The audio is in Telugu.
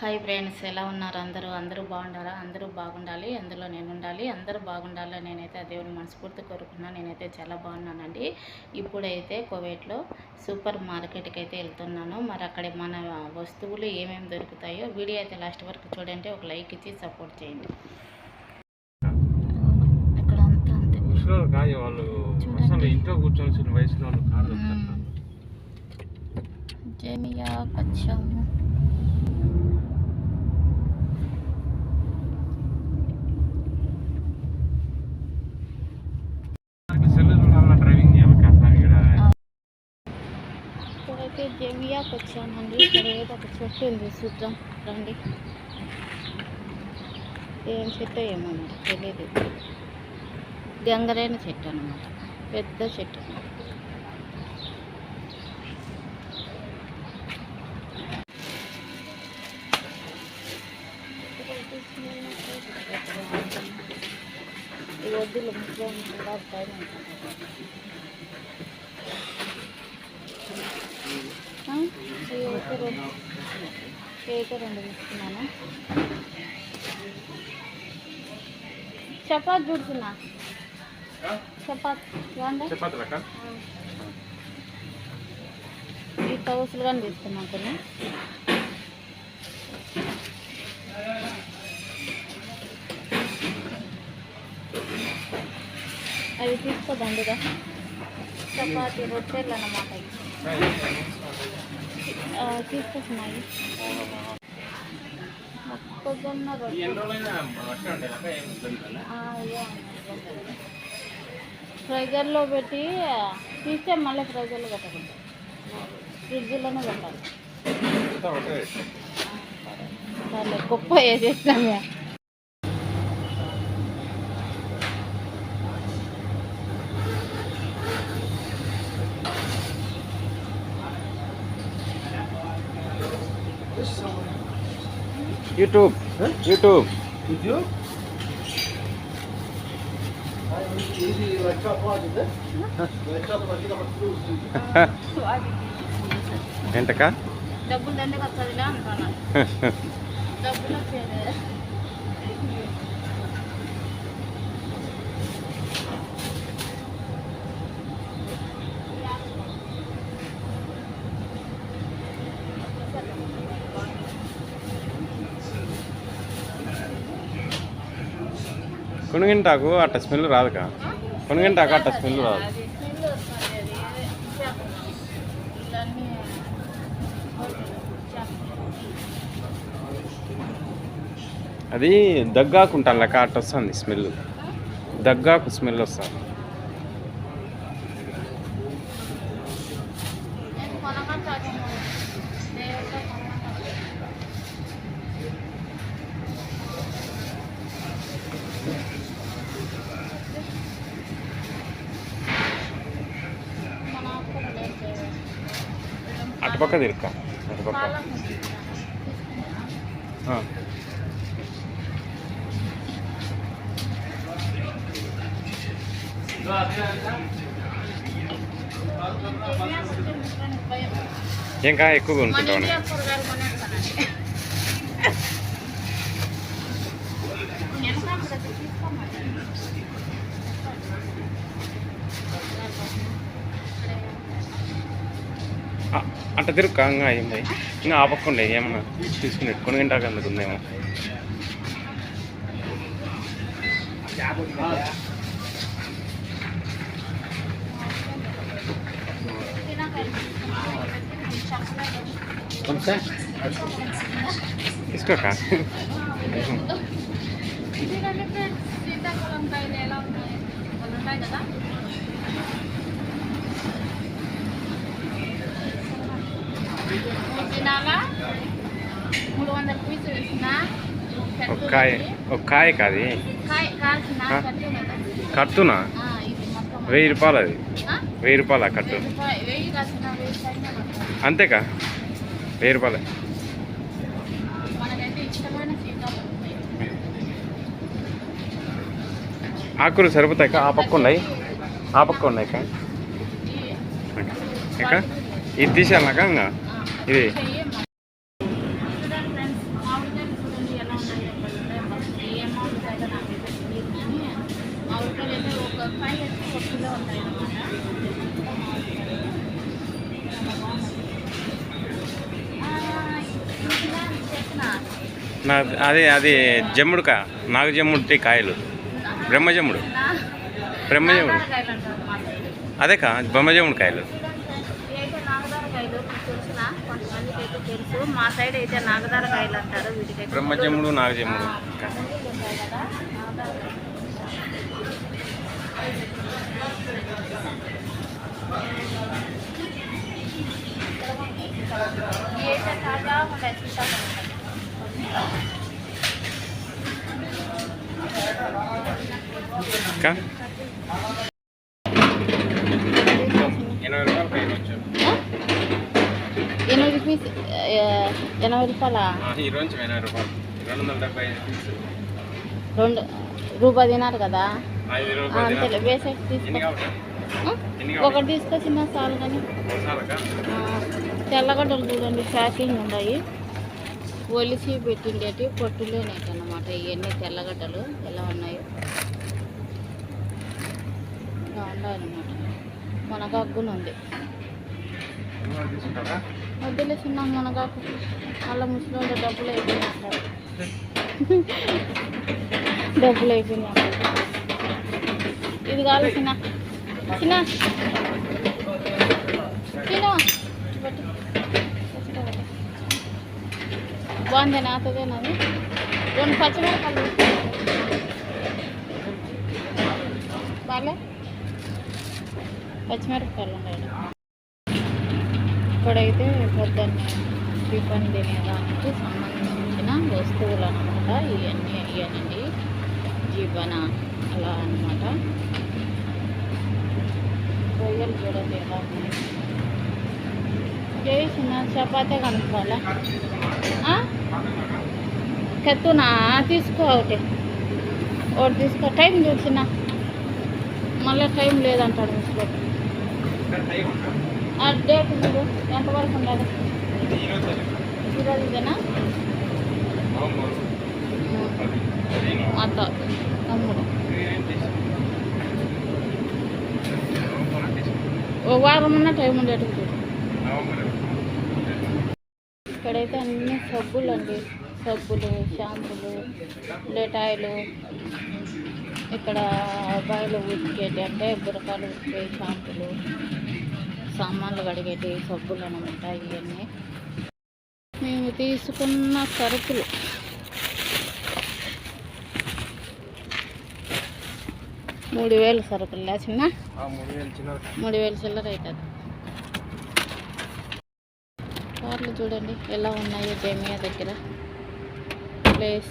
హాయ్ ఫ్రెండ్స్ ఎలా ఉన్నారు? అందరూ అందరూ బాగుండారా అందరూ బాగుండాలి అందులో నేను ఉండాలి అందరూ బాగుండాలని నేనైతే దేవుని మనస్ఫూర్తి కోరుకున్నాను నేనైతే చాలా బాగున్నానండి. ఇప్పుడైతే కువైట్లో సూపర్ మార్కెట్కి అయితే వెళ్తున్నాను. మరి అక్కడ మన వస్తువులు ఏమేమి దొరుకుతాయో వీడియో అయితే లాస్ట్ వరకు చూడండి. ఒక లైక్ ఇచ్చి సపోర్ట్ చేయండి. ఇక్కడ అంతా ఇంట్లో వయసులో. జమియా పచ్చము. వచ్చామండి ఇక్కడ ఏదో ఒక చెట్టు ఉంది చూద్దాం రండి ఏం చెట్టు ఏమో మరి తెలియదు గంగరైన చెట్టు అన్నమాట. పెద్ద చెట్టు ఈ వద్దులు ముఖ్యంగా కూడా పైన ఉంటుంది. ఆ, ఈ ఒక రెండు కేక్ రెండు తీసుకున్నాను చపాత్ చూడుతున్నా చపాత్ రక ఈ కౌసులు కానీ తీసుకున్నాం కొన్ని. అవి తీసుకోదండిగా చపాతీ రొట్టెలు అన్నమాట తీసుకొస్తున్నాయి మొక్కజొన్న ఫ్రైజర్లో పెట్టి తీస్తే మళ్ళీ ఫ్రైజర్లో పెట్టకూడదు ఫ్రిడ్జ్లోనే పెట్టాలి సరే. గొప్ప వేసేసినామే to do ఏంటక్క? డబ్బులు దండగా వస్తుందిలే అంటున్నాను డబ్బులు వచ్చేది. కొనుగింటాకు అట్ట స్మెల్ రాదుకా? కొనుగింటాకు అట్ట స్మెల్ రాదు. అది స్మెల్ అది దగ్గాకు ఉంటాను లెక్క అట్ట వస్తుంది స్మెల్. దగ్గాకు స్మెల్ వస్తుంది నేను కొనమంటాను దేవుడితో కొనమంటాను మన అక్కడ లేదు. అటుపక్క తిరుక్క అటుపక్క పాలక్ తీసుకుంటా. ఆ. అట్ట తిరుగు కాగా ఏమి ఇంకా ఆపకుండా ఏమన్నా తీసుకుని కొనుగింటాక అందుకు ఉందేమో. తీసుకోక. సీతాఫలం ఎలా ఉన్నాయి? కదా. మూడు తినాలా మూడు వందల పీసులు వేసిన? ఒక కాయ ఒక కాయ కాదు. కట్టునా వెయ్యి రూపాయలు అది? వెయ్యి రూపాయల కట్టు. అంతేకా? వెయ్యి రూపాయలే. ఆకులు సరిపోతాయి ఆ పక్క ఉన్నాయి. ఆ పక్క ఉన్నాయి ఇక ఇది తీసేయాలక ఇంకా? ఇది అదే అది జమ్ముడుకా? నాగ జమ్ముడి కాయలు. బ్రహ్మజమ్ముడు. బ్రహ్మజమ్ముడు. అదే కా బ్రహ్మజమ్ముడు కాయలు. తెలుసు మా సైడ్ అయితే నాగదారకాయలు అంటారు వీటికైతే కదా తాజా ఉంటాయి సీతాఫలం ఎనభై రూపాయల? రెండు రూపాయి తినారు కదా. వేసేసి ఎన్ని తీసుకో. ఒకటి తీసుకొచ్చిన చాలు కానీ. తెల్లగడ్డలు చూడండి ప్యాకింగ్ ఉన్నాయి. ఒలిసి పెట్టిండేటి పొట్టులేనేటి అన్నమాట ఇవన్నీ తెల్లగడ్డలు. ఎలా ఉన్నాయో? ఇలా ఉన్నాయన్నమాట ఉంది తీసుకుంటారా వద్దులే చిన్న మునగాకు మళ్ళీ ముసలి డబ్బులు అయిపోయినాయి డబ్బులు అయిపోయినాయి ఇది కావాలి చిన్న. చిన్న. చిన్న. బాగుంది నాతోదే నాది. రెండు పచ్చిమిరపకాయలు బాగా పచ్చిమిరపకాయలు ఉన్నాయి. ఇక్కడైతే పొద్దున్న టిఫిన్ తినేదానికి సంబంధించిన వస్తువులు అనమాట ఇవన్నీ అయ్యానండి జీవన అలా అనమాట రొయ్యలు చూడండి ఎలా ఉన్నాయి చేసిన చపాతీ కనుక్కోవాలా? కత్తునా? తీసుకో ఒకటి. ఒకటి తీసుకో. టైం చూసిన మళ్ళీ టైం లేదంటాడు ముసుకో ఆ డేట్ చూడు ఎంతవరకు ఉండాలి? ఈరోజు ఇదేనా అత్త తమ్ముడు ఓ వారం ఉన్న టైం ఉండేట్టు చూడు ఇక్కడైతే అన్ని సబ్బులు అండి సబ్బులు షాంపులు లేటాయిలు. ఇక్కడ అబ్బాయిలు ఉతికేటి అంటే బురకాలు ఉతికే షాంపులు. సామాన్లు కడిగేటి సబ్బులు అనమాట ఇవన్నీ. మేము తీసుకున్న సరుకులు. మూడు వేలు సరుకులు చిన్న మూడు వేలు చిల్లర మూడు వేలు చిల్లర అవుతుంది కార్లు చూడండి ఎలా ఉన్నాయో జమియా దగ్గర? ప్లేస్.